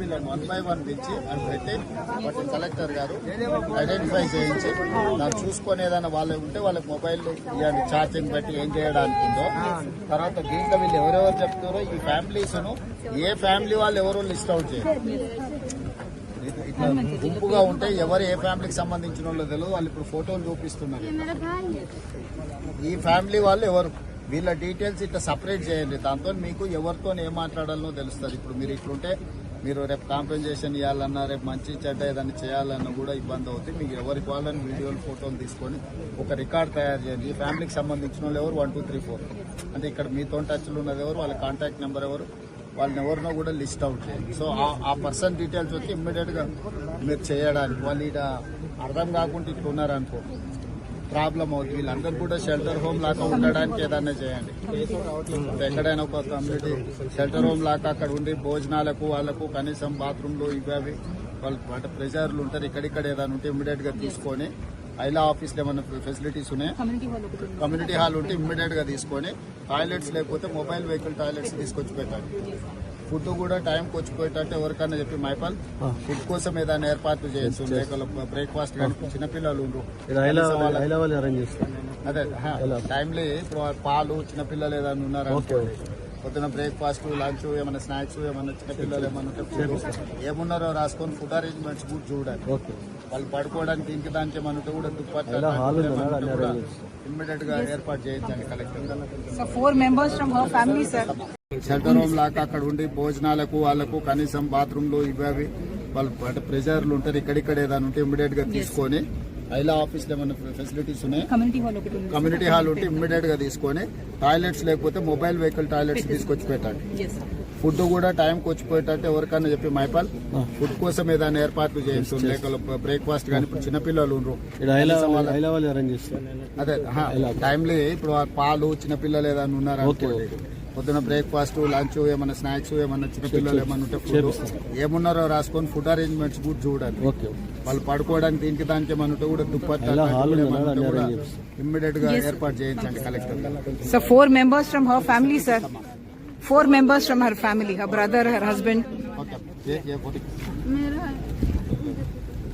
వాళ్ళని one by one పిలిచి అని పెట్టి వాటి కలెక్టర్ గారు ఐడెంటిఫై చేయించి దాన్ని చూసుకొని ఏదైనా వాళ్ళు ఉంటే వాళ్ళకి మొబైల్ ఇవ్వండి ఛార్జింగ్ పెట్టి ఏం చేయడానికి ఉందో తర్వాత దీంట్లో వీళ్ళు ఎవరెవరు చెప్తారో ఈ ఫ్యామిలీస్ను ఏ ఫ్యామిలీ వాళ్ళు ఎవరో లిస్ట్ అవుట్ చేయాలి. ఇట్లా గుంపుగా ఉంటే ఎవరు ఏ ఫ్యామిలీకి సంబంధించిన వాళ్ళు తెలియదు వాళ్ళు ఇప్పుడు ఫోటోలు చూపిస్తున్నారు. ఈ ఫ్యామిలీ వాళ్ళు ఎవరు? వీళ్ళ డీటెయిల్స్ ఇట్లా సపరేట్ చేయండి. దాంతో మీకు ఎవరితో ఏం మాట్లాడాలనో తెలుస్తుంది. ఇప్పుడు మీరు ఇట్లుంటే మీరు రేపు కాంపెన్సేషన్ ఇవ్వాలన్నా రేపు మంచి చెడ్డ ఏదైనా చేయాలన్నా కూడా ఇబ్బంది అవుతుంది. మీకు ఎవరికి వాళ్ళని వీడియోలు ఫోటోలు తీసుకొని ఒక రికార్డ్ తయారు చేయండి. ఈ ఫ్యామిలీకి సంబంధించిన వాళ్ళు ఎవరు? One two three four. అంటే ఇక్కడ మీతో టచ్లో ఉన్నది ఎవరు? వాళ్ళ కాంటాక్ట్ నెంబర్ ఎవరు? వాళ్ళని ఎవరినో కూడా లిస్ట్ అవుట్ చేయండి. సో ఆ- పర్సన్ డీటెయిల్స్ వచ్చి ఇమ్మీడియట్గా మీరు చేయడానికి వాళ్ళు ఇక్కడ అర్థం కాకుండా ఇట్లా ఉన్నారనుకో ప్రాబ్లం అవుతుంది వీళ్ళందరూ కూడా షెల్టర్ హోమ్ లాగా ఉండడానికి ఏదైనా చేయండి. ఎక్కడైనా ఒక కమ్యూనిటీ షెల్టర్ హోమ్ లాగా అక్కడ ఉండి భోజనాలకు వాళ్ళకు కనీసం బాత్రూమ్లు ఇవి అవి వాళ్ళు అంటే ప్రెజర్లు ఉంటారు. ఇక్కడిక్కడ ఏదైనా ఉంటే ఇమ్మీడియట్గా తీసుకొని ఐలా ఆఫీస్లో ఏమైనా ఫెసిలిటీస్ ఉన్నాయి? కమ్యూనిటీ హాల్ ఉంటే ఇమ్మీడియట్గా తీసుకొని టాయిలెట్స్ లేకపోతే మొబైల్ వెహికల్ టాయిలెట్స్ తీసుకొచ్చి పెట్టండి. ఫుడ్ కూడా టైంకి వచ్చిపోయేటట్టు ఎవరికైనా చెప్పి మైపాల్ ఫుడ్ కోసం ఏదైనా ఏర్పాట్లు చేయొచ్చు బ్రేక్ఫాస్ట్ కానీ చిన్నపిల్లలు అదే టైంలీ ఇప్పుడు పాలు చిన్నపిల్లలు ఏదైనా ఉన్నారు. పొద్దున బ్రేక్ఫాస్ట్ లంచ్ ఏమైనా స్నాక్స్ ఏమైనా చిన్నపిల్లలు ఏమైనా ఉంటే food. ఏమున్నారో రాసుకొని ఫుడ్ అరేంజ్మెంట్స్ కూడా చూడాలి. ఓకే. వాళ్ళు పడుకోవడానికి ఇంటి దానికి ఏమైనా ఉంటే కూడా దుప్పట్లు? ఏమైనా ఇమ్మీడియట్గా ఏర్పాటు చేయించండి collector So four members from her family, sir. Shelter home లాగా అక్కడ ఉండి భోజనాలకు వాళ్ళకు కనీసం బాత్రూమ్లు ఇవి అవి వాళ్ళు అంటే ప్రెజర్లు ఉంటారు. ఇక్కడిక్కడ ఏదైనా ఉంటే ఇమ్మీడియట్గా తీసుకొని ఐలా ఆఫీస్లో ఏమైనా ఫెసిలిటీస్ ఉన్నాయి. కమ్యూనిటీ హాల్ ఉంటే ఇమ్మీడియట్గా తీసుకొని టాయిలెట్స్ లేకపోతే మొబైల్ వెహికల్ టాయిలెట్స్ తీసుకొచ్చి పెట్టండి Yes, sir. ఫుడ్ కూడా టైంకి వచ్చిపోయేటట్టు ఎవరికైనా చెప్పి మైపాల్ ఫుడ్ కోసం ఏదైనా ఏర్పాట్లు చేయొచ్చు లేక బ్రేక్ఫాస్ట్ కానీ ఇప్పుడు చిన్నపిల్లలు ఉండ్రు. అదే టైంలీ ఇప్పుడు పాలు చిన్నపిల్లలు ఏదైనా ఉన్నారు. పొద్దున బ్రేక్ఫాస్ట్ లంచ్ ఏమైనా స్నాక్స్ ఏమైనా చిన్నపిల్లలు ఏమైనా ఉంటే ఫుడ్. ఏమున్నారో రాసుకొని ఫుడ్ అరేంజ్మెంట్స్ కూడా చూడండి ఓకే. వాళ్ళు పడుకోవడానికి దీనికి దానికి ఏమైనా ఉంటే కూడా చేస్తాం. ఇమ్మీడియట్గా ఏర్పాటు చేయించండి collector So four members from her family, sir. Four members from her family, her brother, her husband.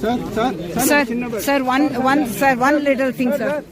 Sir, sir, sir. Sir Sir, one, one, sir, one little thing, sir.